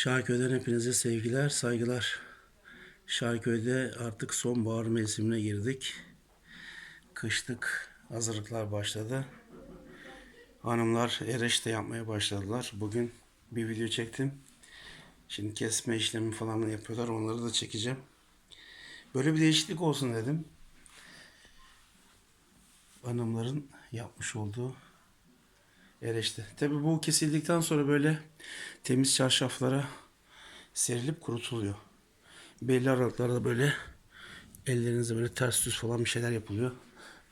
Şarköy'den hepinize sevgiler, saygılar. Şarköy'de artık sonbahar mevsimine girdik. Kışlık hazırlıklar başladı. Hanımlar ereşte yapmaya başladılar. Bugün bir video çektim. Şimdi kesme işlemi falan yapıyorlar. Onları da çekeceğim. Böyle bir değişiklik olsun dedim. Hanımların yapmış olduğu Ereşte. Tabi bu kesildikten sonra böyle temiz çarşaflara serilip kurutuluyor. Belli aralıklarda böyle ellerinizde böyle ters düz falan bir şeyler yapılıyor.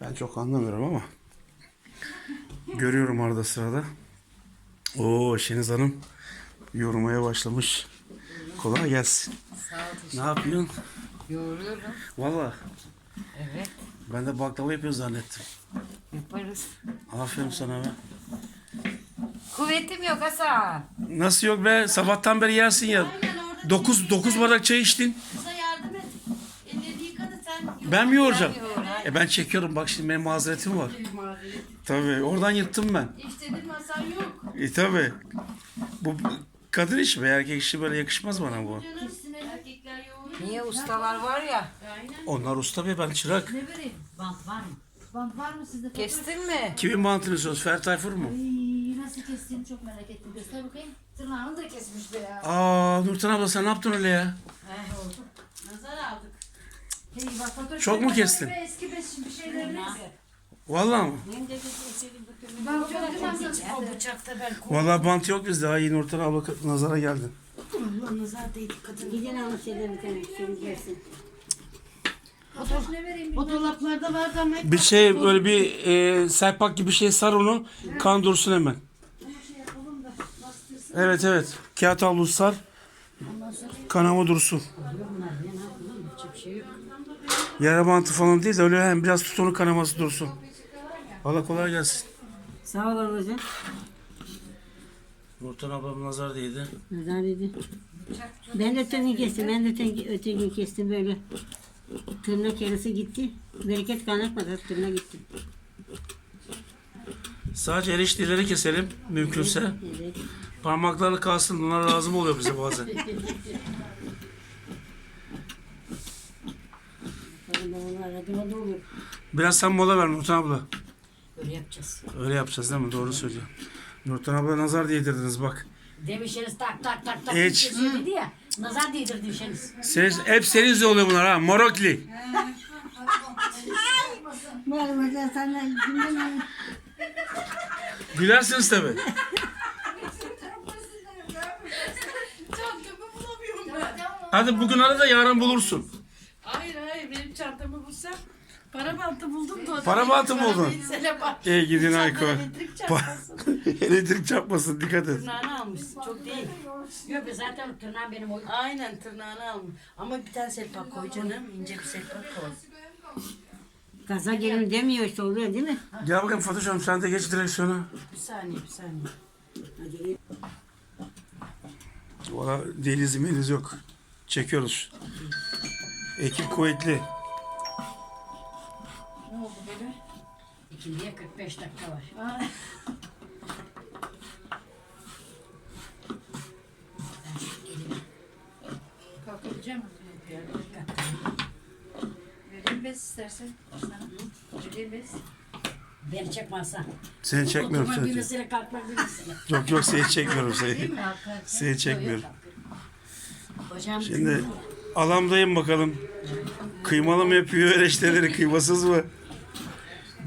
Ben çok anlamıyorum ama görüyorum arada sırada. Oo Şeniz Hanım yorumaya başlamış. Kolay gelsin. Sağ ol. Ne yapıyorsun? Yoğuruyorum. Valla Evet. ben de baklava yapıyor zannettim. Yaparız. Aferin sana be. Kuvvetim yok Hasan. Nasıl yok be? Sabahtan beri yersin ya. 9 9 bardak çay içtin. Kıza yardım et. Ellerini yıkadı sen. Ben mi hayır. E ben çekiyorum bak şimdi benim mazeretim var. Tabii oradan yırttım ben. İşte masan yok. E tabii. Bu kadın işi be erkek işi böyle yakışmaz bana bu. Canım erkekler. Niye ustalar var ya? Aynen. Onlar usta be ben çırak. Ne vereyim? Bant var mı? Bant var mı sizde? Kestin mi? Kimin mantığını söz? Fer Tayfur mu? Ay, nasıl kestiğini çok merak ettim. Göster bakayım. Tırnağını da kesmiş be ya. Aa Nurten abla sen ne yaptın öyle ya? Nazar aldık. Hey bak fotoğraf. Çok mu kestin? Eski beş bir şeyleriniz. Vallahi mı? Ben çok güzel O bıçakta ben Vallahi bant yok bizde. Ay Nurten abla nazara geldin. kulağım nazar değdi kadın. Gidin alın şeyleri bir tane gelsin. Vereyim? O dolaplarda vardı ama Bir şey böyle bir e, serpak gibi bir şey sar onu. Kan dursun hemen. Evet evet. Kağıt havlu sar. Kanama dursun. Yara bantı falan değil de öyle hem biraz tut kanaması dursun. Allah kolay gelsin. Sağ ol ablacığım. Nurten ablam nazar değdi. Nazar dedi. Ben de öteki gün kestim. Ben de öteki, öteki gün kestim böyle. Tırnak yarısı gitti. Bereket kaynatmadı. Tırnak gitti. Sadece erişteleri keselim mümkünse. Evet. Parmaklarla kalsın. Bunlar lazım oluyor bize bazen. Biraz sen mola ver Nurten abla. öyle yapacağız. Öyle yapacağız değil mi? Doğru söylüyor. Nurten abla nazar değdirdiniz bak. Demişsiniz tak tak tak tak. Hiç. dedi ya. Nazar değdirmişsiniz. Senin, hep senin yüzünden oluyor bunlar ha. Morokli. Var hocam sana günden Gülersiniz tabi. Çantamı bulamıyorum ben. Hadi bugün ara da yarın bulursun. Hayır hayır benim çantamı bulsam. Para bantı buldum da. Para bantı mı buldun? İyi gidin Ayko. elektrik çarpmasın. Dikkat et. Tırnağını almışsın. Çok değil. Yok be zaten tırnağım benim o. Aynen tırnağını almış. Ama bir tane selpak koy canım. ince bir selpak koy. Gaza gelin demiyor işte oluyor değil mi? Gel bakayım Fatoş'um sen de geç direksiyona. Bir saniye bir saniye. Hadi. Valla deliz meliz yok. Çekiyoruz. Ekip kuvvetli. Ne oldu böyle? İkindiye 45 dakika var. Kalkabileceğim mi? Vereyim bez istersen. Sana. Vereyim bez. Beni çekmezsen. Seni çekmiyorum Oturma seni. birisine kalkmak birisine. Yok yok seni çekmiyorum seni. Seni çekmiyorum. Bacağım Şimdi alamdayım bakalım. Kıymalı mı yapıyor ereşteleri kıymasız mı?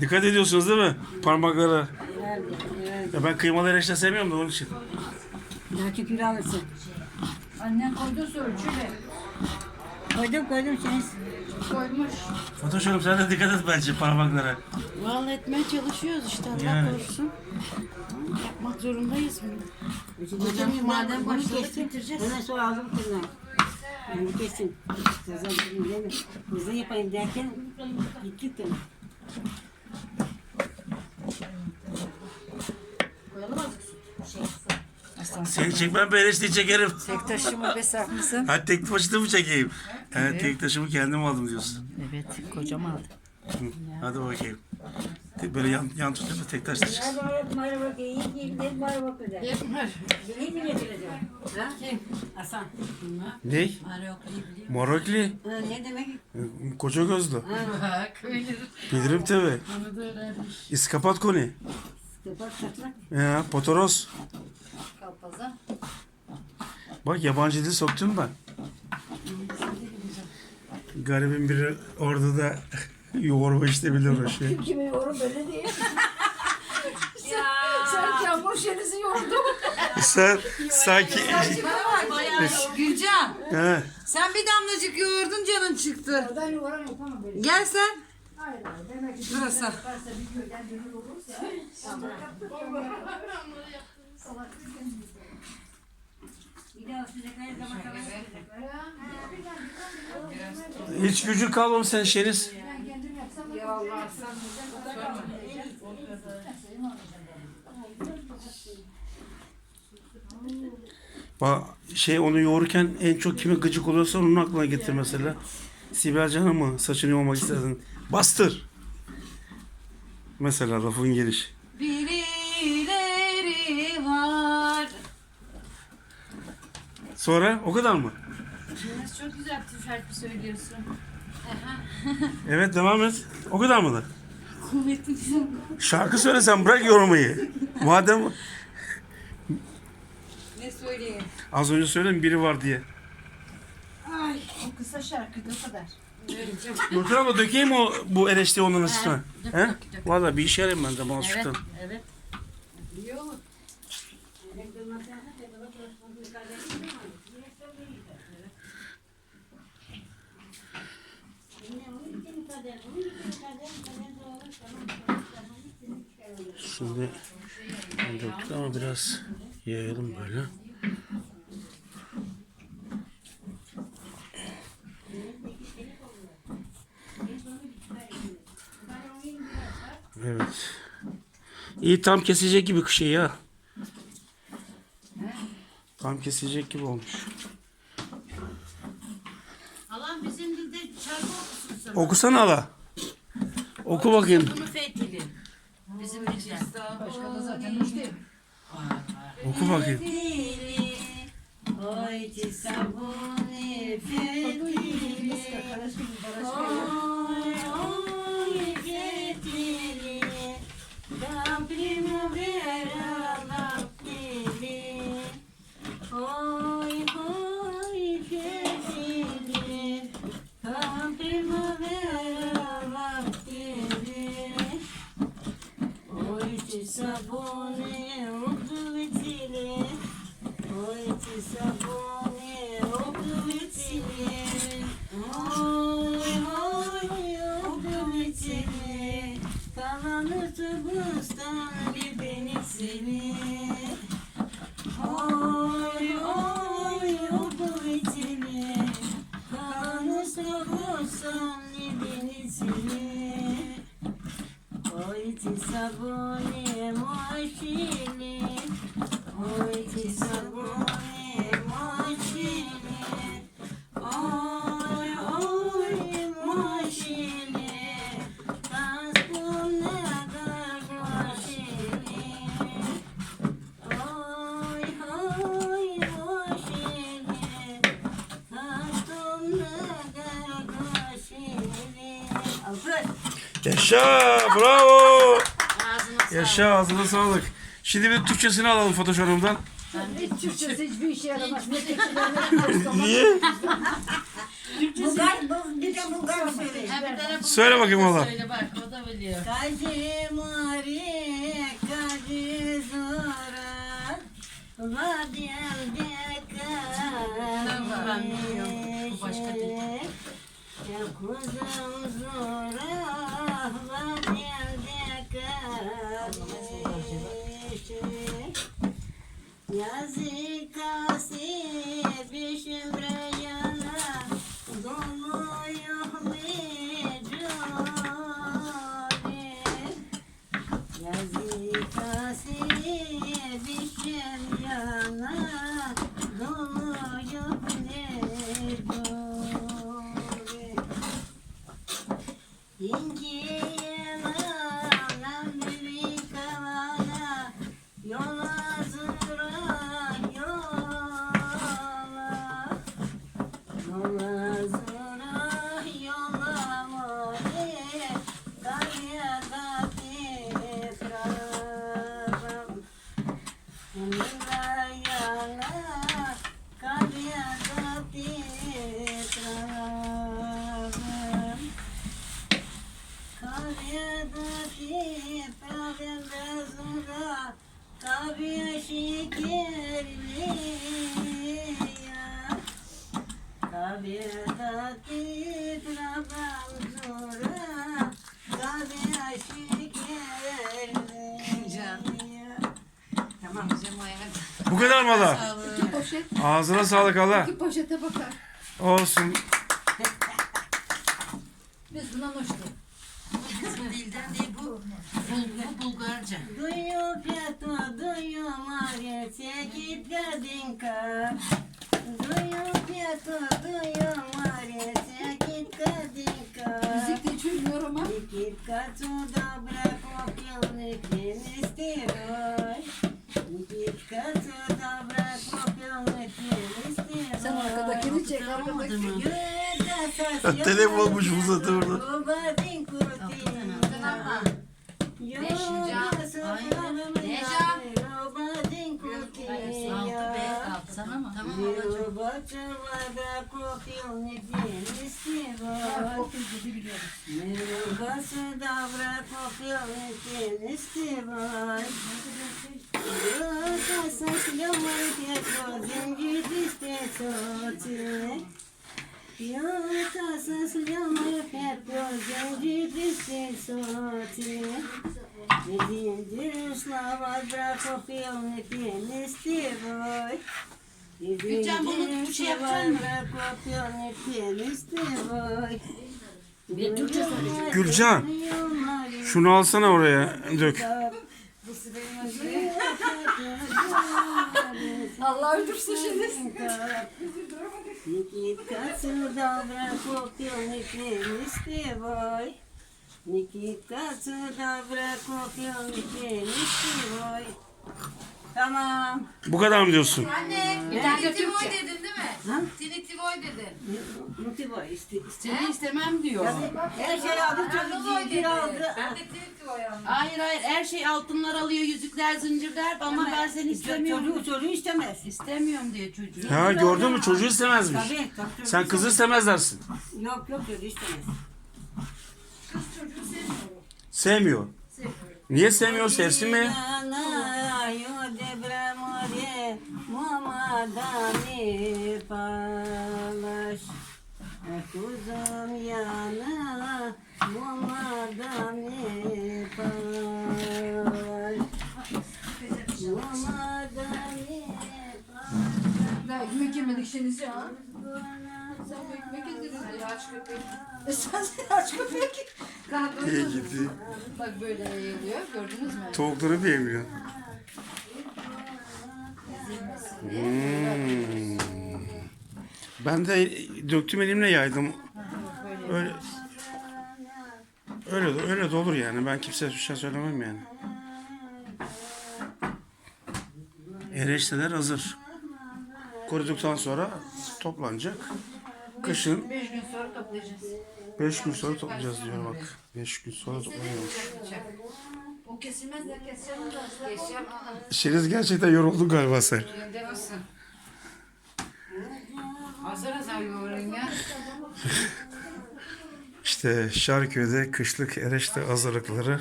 Dikkat ediyorsunuz değil mi? Parmaklara. Ya ben kıymalı ereşte sevmiyorum da onun için. Çok kilo alırsın. Annen koydu ölçüyle. Koydum koydum sen. Koymuş. Fatoş Hanım sen de dikkat et bence parmaklara. Vallahi etmeye çalışıyoruz işte Allah Yani. korusun. Yapmak zorundayız bunu. Hocam madem başladık bitireceğiz. Ondan sonra aldım tırnağı. Mi? Hızlı yapayım derken gitti tırnak. Koyalım azıcık su. Seni çekmem ben ereşteyi çekerim. Tek taşıma besak mısın? Hadi tek başına mı çekeyim? Evet. tek taşımı kendim aldım diyorsun. Evet kocam aldı. Hadi bakayım. Tek böyle yan, yan tutuyorsa tek bak bak? Kim? Hasan. Ne? Ha, ne demek? Koca gözlü. Ha, köylü. Bilirim tabi. Onu da öğrenmiş. İskapat koni. Ya, potoros. Kalpaza. Bak yabancı dil soktun ben. Garibin biri orada da yoğurma işte bilir o şey. Kimi yorum böyle diye. Sen çamur şerisi yordu. Sen sanki... Gülcan He, sen bir damlacık yoğurdun canın çıktı. Ben yoran yapamam böyle. Gel sen. Hayır hayır. Demek ki Burası. varsa bir köyden biri olursa. Tamam. Hiç gücü kalmamış sen Şeniz. Şey onu yoğururken en çok kime gıcık oluyorsa onun aklına getir mesela. Sibel Can'a mı saçını yoğurmak istedin? Bastır. Mesela lafın geliş. Birileri var. Sonra o kadar mı? Çok güzel şarkı söylüyorsun. Evet devam et. O kadar mı da? Kuvvetim yok. Şarkı söylesen bırak yormayı. Madem Ne söyleyeyim? az önce söyledim biri var diye. Ay o kısa şarkıydı o kadar. Nurten abla dökeyim o bu eleştiri onun üstüne. He? Valla bir işe yarayayım ben de bana Evet, evet. İyi olur. Şimdi döktük ama biraz yayalım böyle. Evet. İyi tam kesecek gibi şey ya. Tam kesecek gibi olmuş. Alan bizim dilde şarkı okusun sana. Okusana ala. Oku bakayım. Bunu. Başka da zaten hoş değil. Oku bakayım. Oy Oj ti sabone mošine Oj, oj, mošine Kaspune da gošine Oj, oj, mošine Kaspune da gošine Alkış. Yaşa bravo. Yaşa ağzına sağlık. Şimdi bir Türkçesini alalım Photoshop'umdan. Hiç Türkçesi hiçbir işe yaramaz. Ne tekçiler ne Niye? Bulgar, bu, bir de Bulgar söyle. Ha, bir tane bu- Söyle bakayım valla. Söyle bak o da biliyor. Kaži mori, kaži zora, vadjel deka. Tamam, ben biliyorum. Bu başka değil. Ya kuzum zora, Yazıkası bişim yana, doluyor kadar mı hala? Poşet. Ağzına sağlık hala. İki poşete bakar. Olsun. Biz bundan hoştuk. Telef olmuş bu zaten orada. Sana mı? Gülcan, bunu bir şey yapacak? Gülcan, Şunu alsana oraya dök. Allah öldürsün şimdi. Nikita cudabra kopil nikenisti voy. Nikita cudabra kopil nikenisti voy. Tamam. Bu kadar mı diyorsun? Anne, ee, bir tane Türkçe. dedim. Ha? Tinitivoy dedin. Mutivoy iste, istedi istemem diyor. Her şey aldı çocuk zincir aldı. Ben de tinitivoy aldım. Hayır hayır her şey altınlar alıyor yüzükler zincirler ama ben seni istemiyorum. Çocuğu, çocuğu istemez. İstemiyorum diyor çocuğu. Ha gördün mü çocuğu istemezmiş. Tabii, tabii, Sen kızı istemez dersin. Yok yok çocuğu istemez. Kız çocuğu sevmiyor. Sevmiyor. Niye sevmiyor? Sevsin mi? vefalar Kuzum yana mumadan yapar Mumadan yapar ekmek yemedik şimdi ya. Sen bu ekmek yedirdin ya aç köpek. E sen sen aç köpek. Kanka İyi gitti. Bak böyle yayılıyor gördünüz mü? Tavukları da yemiyor. Hmm. Ben de döktüm elimle yaydım. Öyle öyle de, öyle de olur yani. Ben kimseye bir şey söylemem yani. Erişteler hazır. Kuruduktan sonra toplanacak. Kışın Beş gün sonra toplayacağız. 5 gün sonra toplayacağız diyor bak. 5 gün sonra toplanıyormuş. O kesilmez de keseceğim. Şeriz gerçekten yoruldun galiba sen. Önde nasıl? Hazır hazır yoğurun ya. İşte Şarköy'de kışlık ereşte hazırlıkları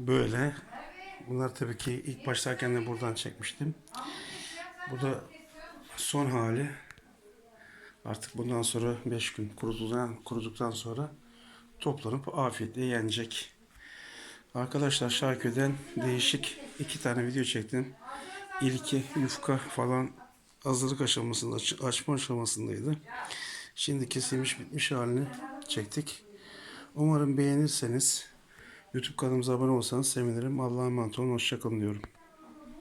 böyle. Bunlar tabii ki ilk başlarken de buradan çekmiştim. Bu da son hali. Artık bundan sonra 5 gün kuruduktan, kuruduktan sonra toplanıp afiyetle yenecek. Arkadaşlar Şarköy'den değişik iki tane video çektim. İlki yufka falan hazırlık aşamasında, aç- açma aşamasındaydı. Şimdi kesilmiş bitmiş halini çektik. Umarım beğenirseniz YouTube kanalımıza abone olsanız sevinirim. Allah'a emanet olun. Hoşçakalın diyorum.